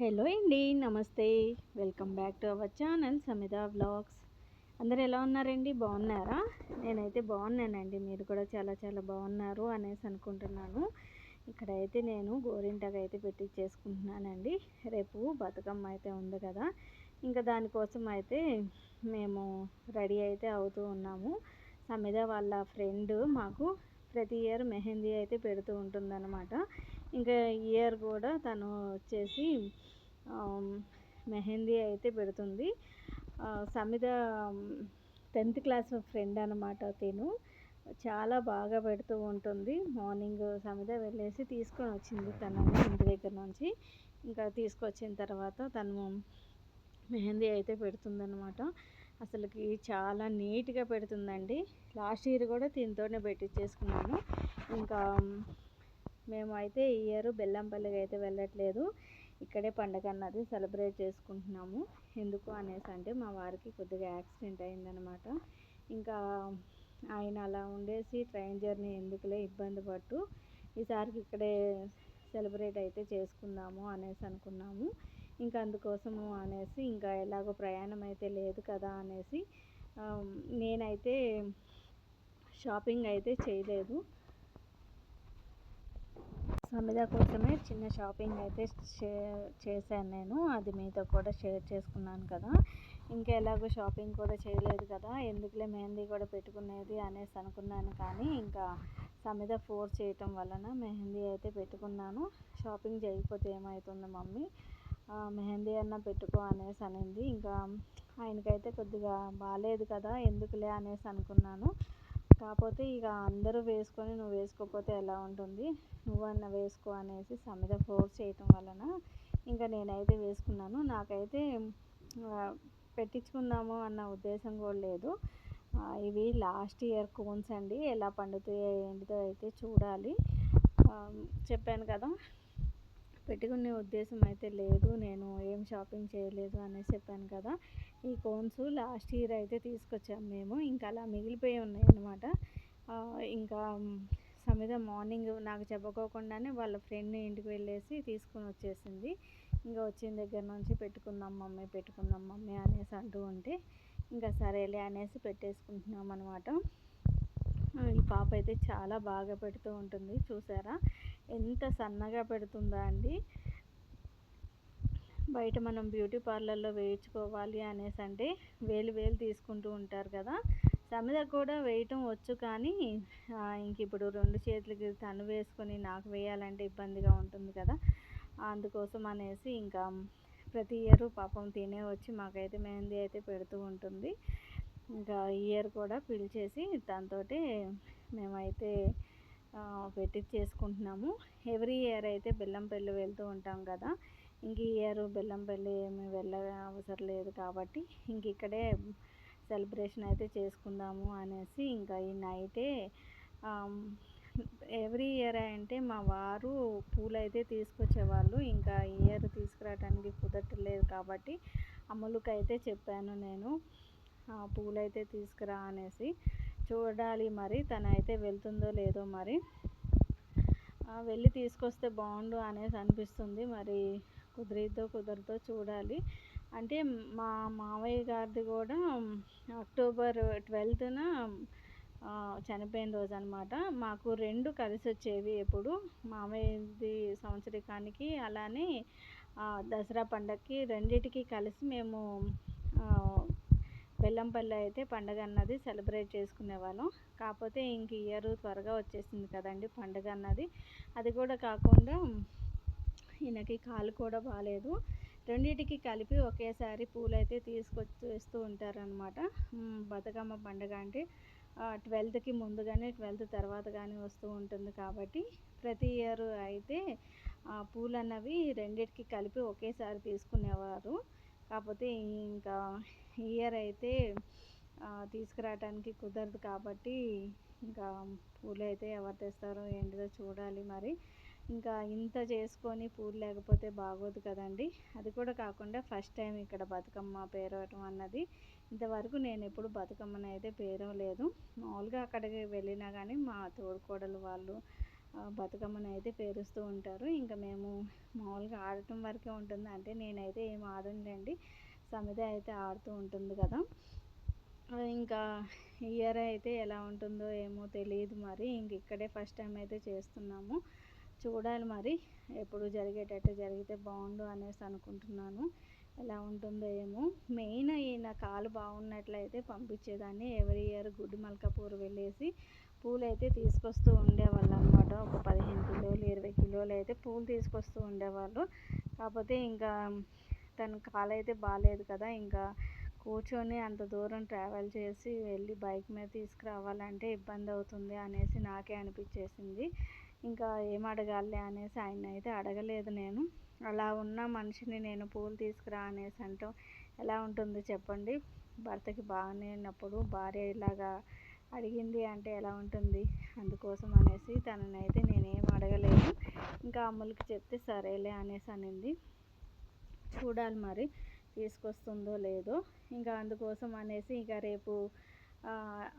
Hello అండి నమస్తే. Welcome back to our channel Samitha vlogs. అందరు ఎలా ఉన్నారండి? బాగున్నారా? నేనైతే బాగున్నానండి. మీరు కూడా చాలా చాలా బాగున్నారు అనేసి అనుకుంటున్నాను. ఇక్కడైతే నేను గోరింటగా అయితే పెట్టించేసుకుంటున్నానండి రేపు బతుకమ్మ అయితే ఉంది కదా. ఇంకా దానికోసం అయితే మేము రెడీ అయితే అవుతూ ఉన్నాము. సమిత వాళ్ళ ఫ్రెండ్ మాకు ప్రతి ఇయర్ మెహందీ అయితే పెడుతూ ఉంటుందన్నమాట. ఇంకా ఇయర్ కూడా తను వచ్చేసి మెహందీ అయితే పెడుతుంది. సమిత టెన్త్ క్లాస్ ఫ్రెండ్ అనమాట తిను చాలా బాగా పెడుతూ ఉంటుంది. మార్నింగ్ సమిత వెళ్ళేసి తీసుకొని వచ్చింది తనని ఇంటి దగ్గర నుంచి. ఇంకా తీసుకొచ్చిన తర్వాత తను మెహందీ అయితే పెడుతుందనమాట అసలుకి చాలా నీట్గా పెడుతుందండి. లాస్ట్ ఇయర్ కూడా దీంతోనే పెట్టించేసుకున్నాను ఇంకా మేము అయితే ఈ ఇయర్ బెల్లంపల్లికి అయితే వెళ్ళట్లేదు. ఇక్కడే పండగ అన్నది సెలబ్రేట్ చేసుకుంటున్నాము. ఎందుకు అనేసి అంటే మా వారికి కొద్దిగా యాక్సిడెంట్ అయిందనమాట ఇంకా ఆయన అలా ఉండేసి ట్రైన్ జర్నీ ఎందుకులే ఇబ్బంది పట్టు ఈసారికి ఇక్కడే సెలబ్రేట్ అయితే చేసుకుందాము అనేసి అనుకున్నాము. ఇంకా అందుకోసము అనేసి ఇంకా ఎలాగో ప్రయాణం అయితే లేదు కదా అనేసి నేనైతే షాపింగ్ అయితే చేయలేదు. సమిద కోసమే చిన్న షాపింగ్ అయితే షేర్ చేశాను నేను. అది మీతో కూడా షేర్ చేసుకున్నాను కదా. ఇంకా ఎలాగో షాపింగ్ కూడా చేయలేదు కదా. ఎందుకులే మెహందీ కూడా పెట్టుకునేది అనేసి అనుకున్నాను కానీ ఇంకా సమిద ఫోర్స్ చేయటం వలన మెహందీ అయితే పెట్టుకున్నాను. షాపింగ్ చేయకపోతే ఏమవుతుంది మమ్మీ? మెహందీ అన్న పెట్టుకో అనేసి అనింది. ఇంకా ఆయనకైతే కొద్దిగా బాగాలేదు కదా. ఎందుకులే అనేసి అనుకున్నాను. కాకపోతే ఇక అందరూ వేసుకొని నువ్వు వేసుకోకపోతే ఎలా ఉంటుంది? నువ్వన్న వేసుకో అనేసి సమిత ఫోర్స్ చేయటం వలన ఇంకా నేనైతే వేసుకున్నాను. నాకైతే పెట్టించుకుందాము అన్న ఉద్దేశం కూడా లేదు. ఇవి లాస్ట్ ఇయర్ కోన్స్ అండి. ఎలా పండుతాయో ఏంటిదో అయితే చూడాలి. చెప్పాను కదా పెట్టుకునే ఉద్దేశం అయితే లేదు. నేను ఏం షాపింగ్ చేయలేదు అనేసి చెప్పాను కదా. ఈ కోన్స్ లాస్ట్ ఇయర్ అయితే తీసుకొచ్చాము మేము. ఇంకా అలా మిగిలిపోయి ఉన్నాయి అనమాట ఇంకా సమిత మార్నింగ్ నాకు చెప్పకోకుండానే వాళ్ళ ఫ్రెండ్ ఇంటికి వెళ్ళేసి తీసుకొని వచ్చేసింది. ఇంకా వచ్చిన దగ్గర నుంచి పెట్టుకుందాం మమ్మీ పెట్టుకుందాం మమ్మీ అనేసి అంటూ ఉంటే ఇంకా సరేలే అనేసి పెట్టేసుకుంటున్నాం అనమాట ఈ పాప అయితే చాలా బాగా పెడుతూ ఉంటుంది. చూసారా? ఎంత సన్నగా పెడుతుందా అండి? బయట మనం బ్యూటీ పార్లర్లో వేయించుకోవాలి అనేసి అంటే వేలు వేలు తీసుకుంటూ ఉంటారు కదా. సమిద కూడా వేయటం వచ్చు కానీ ఇంక ఇప్పుడు రెండు చేతులకి తను వేసుకొని నాకు వేయాలంటే ఇబ్బందిగా ఉంటుంది కదా. అందుకోసం అనేసి ఇంకా ప్రతి ఇయర్ పాపం తినే వచ్చి మాకైతే మెహందీ అయితే పెడుతూ ఉంటుంది. ఇంకా ఇయర్ కూడా పిలిచేసి దాంతో మేమైతే పెట్టి చేసుకుంటున్నాము ఎవ్రీ ఇయర్ అయితే బెల్లంపల్లి వెళ్తూ ఉంటాం కదా. ఇంక ఇయర్ బెల్లంపల్లి ఏమి వెళ్ళ అవసరం లేదు కాబట్టి ఇంక ఇక్కడే సెలబ్రేషన్ అయితే చేసుకుందాము అనేసి ఇంకా ఈ నైటే ఎవ్రీ ఇయర్ అంటే మా వారు పూలు అయితే తీసుకొచ్చేవాళ్ళు ఇంకా ఇయర్ తీసుకురావడానికి కుదరట్లేదు కాబట్టి అమ్ములకి అయితే చెప్పాను నేను. పూలైతే తీసుకురా అనేసి. చూడాలి మరి తనైతే వెళ్తుందో లేదో మరి. వెళ్ళి తీసుకొస్తే బాగుండు అనేసి అనిపిస్తుంది. మరి కుదిరిద్దో కుదరదో చూడాలి. అంటే మా మావయ్య గారిది కూడా అక్టోబర్ ట్వెల్త్న చనిపోయిన రోజు అనమాట మాకు రెండు కలిసి వచ్చేవి ఎప్పుడు. మామయ్యది సంవత్సరికానికి అలానే దసరా పండగకి రెండిటికి కలిసి మేము బెల్లంపల్లి అయితే పండగ అన్నది సెలబ్రేట్ చేసుకునేవాళ్ళం. కాకపోతే ఇంక ఇయర్ త్వరగా వచ్చేసింది కదండి పండగ అన్నది అది కూడా కాకుండా ఈయనకి కాలు కూడా బాగాలేదు రెండింటికి కలిపి ఒకేసారి పూలు అయితే తీసుకొచ్చి వేస్తూ ఉంటారనమాట బతుకమ్మ పండుగ అంటే ట్వెల్త్కి ముందు కానీ ట్వెల్త్ తర్వాత కానీ వస్తూ ఉంటుంది కాబట్టి ప్రతి ఇయర్ అయితే పూలు అన్నవి రెండింటికి కలిపి ఒకేసారి తీసుకునేవారు. కాకపోతే ఇంకా ఇయర్ అయితే తీసుకురావటానికి కుదరదు కాబట్టి ఇంకా పూలు అయితే ఎవరు తెస్తారో ఏంటిదో చూడాలి మరి. ఇంకా ఇంత చేసుకొని పూలు లేకపోతే బాగోదు కదండి. అది కూడా కాకుండా ఫస్ట్ టైం ఇక్కడ బతుకమ్మ పేరవటం అన్నది. ఇంతవరకు నేను ఎప్పుడు బతుకమ్మని అయితే పేరవలేదు. మామూలుగా అక్కడికి వెళ్ళినా కానీ మా తోడుకోడలు వాళ్ళు బతుకమ్మను అయితే పేరుస్తూ ఉంటారు. ఇంకా మేము మామూలుగా ఆడటం వరకే ఉంటుంది. అంటే నేనైతే ఏం ఆడనులేండి. సమిత అయితే ఆడుతూ ఉంటుంది కదా. ఇంకా ఇయర్ అయితే ఎలా ఉంటుందో ఏమో తెలియదు మరి. ఇంక ఇక్కడే ఫస్ట్ టైం అయితే చేస్తున్నాము. చూడాలి మరి ఎప్పుడు జరిగేటట్టు జరిగితే బాగుండు అనేసి అనుకుంటున్నాను. ఎలా ఉంటుందో ఏమో. మెయిన్ ఈయన కాలు బాగున్నట్లయితే పంపించేదాన్ని. ఎవరి ఇయర్ గుడి మల్కాపూర్ వెళ్ళేసి పూలు అయితే తీసుకొస్తూ ఉండేవాళ్ళు అనమాట ఒక పదిహేను కిలోలు ఇరవై కిలోలు అయితే పూలు తీసుకొస్తూ ఉండేవాళ్ళు. కాకపోతే ఇంకా తన కాలు అయితే బాగాలేదు కదా. ఇంకా కూర్చొని అంత దూరం ట్రావెల్ చేసి వెళ్ళి బైక్ మీద తీసుకురావాలంటే ఇబ్బంది అవుతుంది అనేసి నాకే అనిపించేసింది. ఇంకా ఏం అడగాలి అనేసి ఆయన అయితే అడగలేదు నేను. అలా ఉన్న మనిషిని నేను పూలు తీసుకురా అనేసి అంటాం ఎలా ఉంటుంది చెప్పండి? భర్తకి బాగాలేనప్పుడు భార్య ఇలాగా అడిగింది అంటే ఎలా ఉంటుంది అందుకోసం అనేసి తననైతే నేనేం అడగలేదు. ఇంకా అమ్ములకి చెప్తే సరేలే అనేసి అనింది. చూడాలి మరి తీసుకొస్తుందో లేదో. ఇంకా అందుకోసం అనేసి ఇంకా రేపు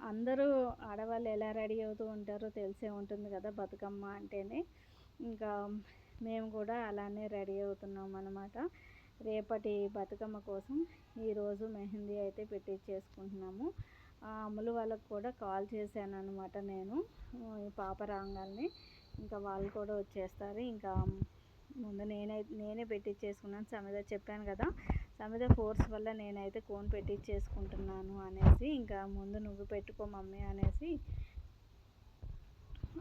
అందరూ ఆడవాళ్ళు ఎలా రెడీ అవుతూ ఉంటారో తెలిసే ఉంటుంది కదా బతుకమ్మ అంటేనే. ఇంకా మేము కూడా అలానే రెడీ అవుతున్నాం అనమాట రేపటి బతుకమ్మ కోసం ఈరోజు మెహందీ అయితే పెట్టించేసుకుంటున్నాము అమ్ములు వాళ్ళకు కూడా కాల్ చేశాను అనమాట నేను పాప రాగాల్ని ఇంకా వాళ్ళు కూడా వచ్చేస్తారు. ఇంకా ముందు నేనే నేనే పెట్టించేసుకున్నాను సమిత చెప్పాను కదా సమిత ఫోర్స్ వల్ల నేనైతే కోన్ పెట్టించేసుకుంటున్నాను అనేసి ఇంకా ముందు నువ్వు పెట్టుకో మమ్మీ అనేసి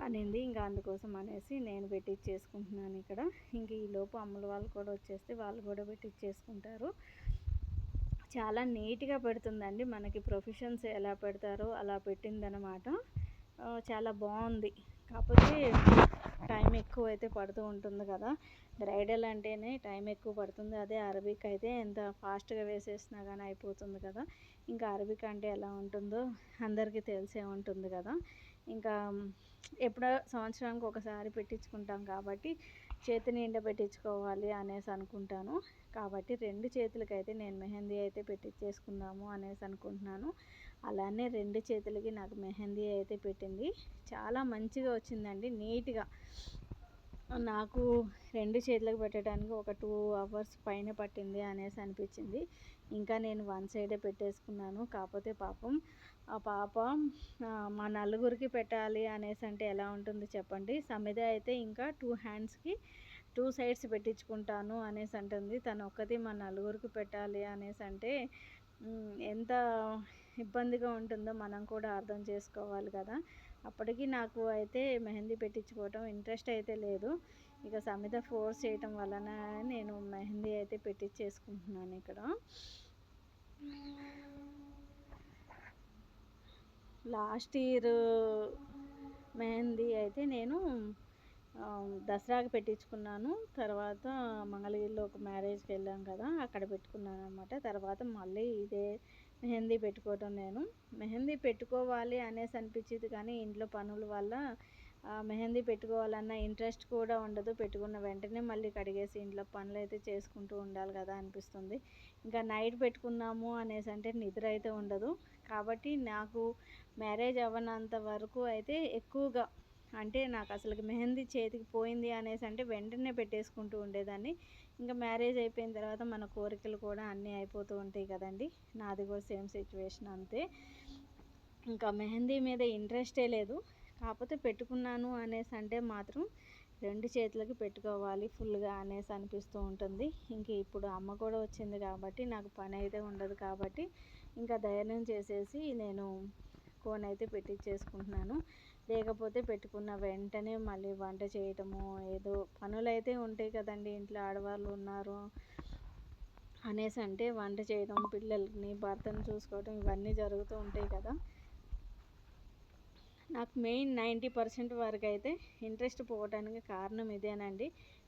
అనింది. ఇంకా అందుకోసం అనేసి నేను పెట్టించేసుకుంటున్నాను ఇక్కడ. ఇంక ఈలోపు అమ్ముల వాళ్ళు కూడా వచ్చేస్తే వాళ్ళు కూడా పెట్టించేసుకుంటారు చాలా నీట్గా పెడుతుందండి. మనకి ప్రొఫెషన్స్ ఎలా పెడతారో అలా పెట్టిందనమాట చాలా బాగుంది కాకపోతే టైం ఎక్కువ అయితే పడుతూ ఉంటుంది కదా. బ్రైడల్ అంటేనే టైం ఎక్కువ పడుతుంది. అదే అరబిక్ అయితే ఎంత ఫాస్ట్గా వేసేసినా కానీ అయిపోతుంది కదా. ఇంకా అరబిక్ అంటే ఎలా ఉంటుందో అందరికీ తెలిసే ఉంటుంది కదా. ఇంకా ఎప్పుడో సంవత్సరానికి ఒకసారి పెట్టించుకుంటాం కాబట్టి చేతిని ఎండ పెట్టించుకోవాలి అనేసి అనుకుంటాను. కాబట్టి రెండు చేతులకైతే నేను మెహందీ అయితే పెట్టించేసుకుందాము అనేసి అనుకుంటున్నాను. అలానే రెండు చేతులకి నాకు మెహందీ అయితే పెట్టింది. చాలా మంచిగా వచ్చిందండి. నీట్గా నాకు రెండు చేతులకు పెట్టడానికి ఒక టూ అవర్స్ పైన పట్టింది అనేసి అనిపించింది. ఇంకా నేను వన్ సైడే పెట్టేసుకున్నాను. కాకపోతే పాపం ఆ పాప మా నలుగురికి పెట్టాలి అనేసి అంటే ఎలా ఉంటుంది చెప్పండి. సమిద అయితే ఇంకా టూ హ్యాండ్స్కి టూ సైడ్స్ పెట్టించుకుంటాను అనేసి అంటుంది. తను ఒక్కటి మా నలుగురికి పెట్టాలి అనేసి అంటే ఎంత ఇబ్బందిగా ఉంటుందో మనం కూడా అర్థం చేసుకోవాలి కదా. అప్పటికి నాకు అయితే మెహందీ పెట్టించుకోవటం ఇంట్రెస్ట్ అయితే లేదు. ఇక సమిత ఫోర్స్ చేయటం వలన నేను మెహందీ అయితే పెట్టించేసుకుంటున్నాను ఇక్కడ. లాస్ట్ ఇయర్ మెహందీ అయితే నేను దసరాకి పెట్టించుకున్నాను. తర్వాత మంగళగిరిలో ఒక మ్యారేజ్కి వెళ్ళాం కదా అక్కడ పెట్టుకున్నాను అనమాట తర్వాత మళ్ళీ ఇదే మెహందీ పెట్టుకోవటం నేను. మెహందీ పెట్టుకోవాలి అనేసి అనిపించేది కానీ ఇంట్లో పనుల వల్ల మెహందీ పెట్టుకోవాలన్న ఇంట్రెస్ట్ కూడా ఉండదు. పెట్టుకున్న వెంటనే మళ్ళీ కడిగేసి ఇంట్లో పనులు అయితే చేసుకుంటూ ఉండాలి కదా అనిపిస్తుంది. ఇంకా నైట్ పెట్టుకున్నాము అనేసి అంటే నిద్ర అయితే ఉండదు. కాబట్టి నాకు మ్యారేజ్ అవ్వనంత వరకు అయితే ఎక్కువగా అంటే నాకు అసలు మెహందీ చేతికి పోయింది అనేసి అంటే వెంటనే పెట్టేసుకుంటూ ఉండేదాన్ని. ఇంకా మ్యారేజ్ అయిపోయిన తర్వాత మన కోరికలు కూడా అన్నీ అయిపోతూ ఉంటాయి కదండి. నాది కూడా సేమ్ సిచ్యువేషన్ అంతే. ఇంకా మెహందీ మీద ఇంట్రెస్టే లేదు. కాకపోతే పెట్టుకున్నాను అనేసి అంటే మాత్రం రెండు చేతులకి పెట్టుకోవాలి ఫుల్గా అనేసి అనిపిస్తూ ఉంటుంది. ఇంక ఇప్పుడు అమ్మ కూడా వచ్చింది కాబట్టి నాకు పని అయితే ఉండదు కాబట్టి ఇంకా ధైర్యం చేసేసి నేను కోన్ అయితే పెట్టించేసుకుంటున్నాను లేకపోతే పెట్టుకున్న వెంటనే మళ్ళీ వంట చేయటము ఏదో పనులు అయితే ఉంటాయి కదండి ఇంట్లో ఆడవాళ్ళు ఉన్నారు అనేసి అంటే వంట చేయడం పిల్లల్ని భర్తను చూసుకోవడం ఇవన్నీ జరుగుతూ ఉంటాయి కదా. నాకు మెయిన్ నైంటీ పర్సెంట్ వరకు అయితే ఇంట్రెస్ట్ పోవడానికి కారణం ఇదేనండి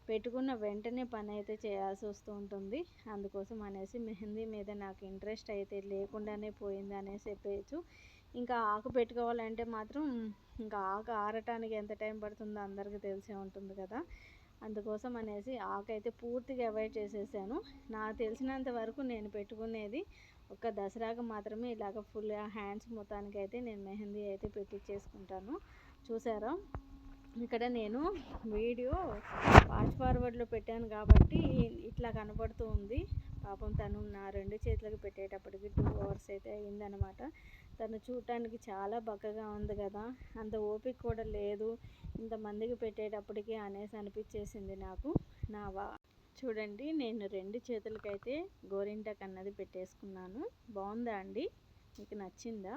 పెట్టుకున్న వెంటనే పని అయితే చేయాల్సి వస్తూ ఉంటుంది. అందుకోసం అనేసి మెహందీ మీద నాకు ఇంట్రెస్ట్ అయితే లేకుండానే పోయింది అనేసి చెప్పేయచ్చు. ఇంకా ఆకు పెట్టుకోవాలంటే మాత్రం ఇంకా ఆకు ఆరటానికి ఎంత టైం పడుతుందో అందరికీ తెలిసే ఉంటుంది కదా. అందుకోసం అనేసి ఆకు అయితే పూర్తిగా అవాయిడ్ చేసేసాను. నాకు తెలిసినంత వరకు నేను పెట్టుకునేది ఒక దసరాకు మాత్రమే ఇలాగ ఫుల్ హ్యాండ్స్ మొత్తానికి అయితే నేను మెహందీ అయితే పెట్టించేసుకుంటాను చూసారా? ఇక్కడ నేను వీడియో ఫాస్ట్ ఫార్వర్డ్లో పెట్టాను కాబట్టి ఇట్లా కనపడుతూ ఉంది. పాపం తను నా రెండు చేతులకు పెట్టేటప్పటికి టూ అవర్స్ అయితే అయిందనమాట తను చూడటానికి చాలా బక్కగా ఉంది కదా. అంత ఓపిక కూడా లేదు. ఇంతమందికి పెట్టేటప్పటికి అనేసి అనిపించేసింది నాకు. నా వా చూడండి నేను రెండు చేతులకైతే గోరింటాకు అన్నది పెట్టేసుకున్నాను. బాగుందా అండి? మీకు నచ్చిందా?